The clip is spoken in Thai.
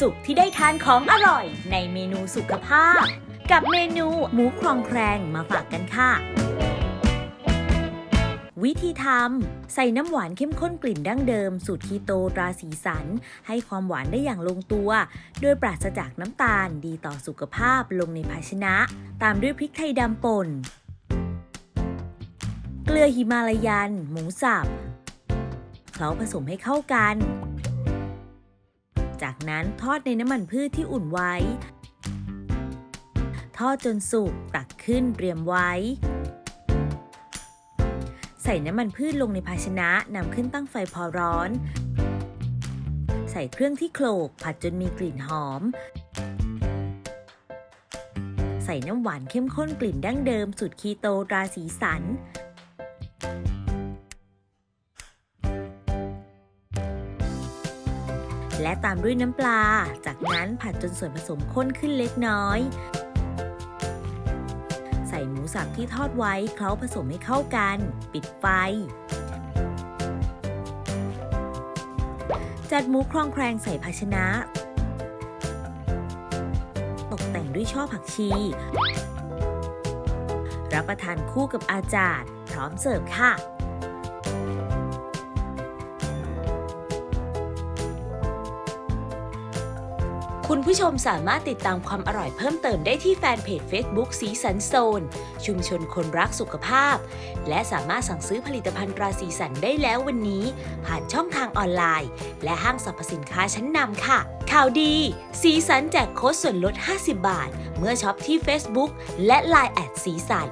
สุขที่ได้ทานของอร่อยในเมนูสุขภาพ กับเมนูหมูครองแครงมาฝากกันค่ะ วิธีทำใส่น้ำหวานเข้มข้นกลิ่นดั้งเดิม สูตรคีโตตราสีสัน ให้ความหวานได้อย่างลงตัว โดยปราศจากน้ำตาลดีต่อสุขภาพลงในภาชนะ ตามด้วยพริกไทยดำป่น เกลือหิมาลายัน หมูสับเคล้าผสมให้เข้ากัน จากนั้นทอดในน้ำมันพืชที่อุ่นไว้ ทอดจนสุกตักขึ้นเตรียมไว้ ใส่น้ำมันพืชลงในภาชนะนำขึ้นตั้งไฟพอร้อน ใส่เครื่องที่โขลกผัดจนมีกลิ่นหอม ใส่น้ำหวานเข้มข้นกลิ่นดั้งเดิมสูตรคีโตตราสีสัน และตามด้วยน้ำปลา จากนั้นผัดจนส่วนผสมข้นขึ้นเล็กน้อย ใส่หมูสับที่ทอดไว้เคล้าผสมให้เข้ากัน ปิดไฟ จัดหมูครองแครงใส่ภาชนะ ตกแต่งด้วยช่อผักชี รับประทานคู่กับอาจารย์ พร้อมเสิร์ฟค่ะ คุณผู้ชมสามารถติดตามความอร่อยเพิ่มเติมได้ที่แฟนเพจ Facebook สีสันโซน ชุมชนคนรักสุขภาพ และสามารถสั่งซื้อผลิตภัณฑ์ตราสีสันได้แล้ววันนี้ ผ่านช่องทางออนไลน์ และห้างสรรพสินค้าชั้นนำค่ะ ข่าวดี สีสันแจกโค้ดส่วนลด 50 บาท เมื่อช็อปที่ Facebook และ Line แอดสีสัน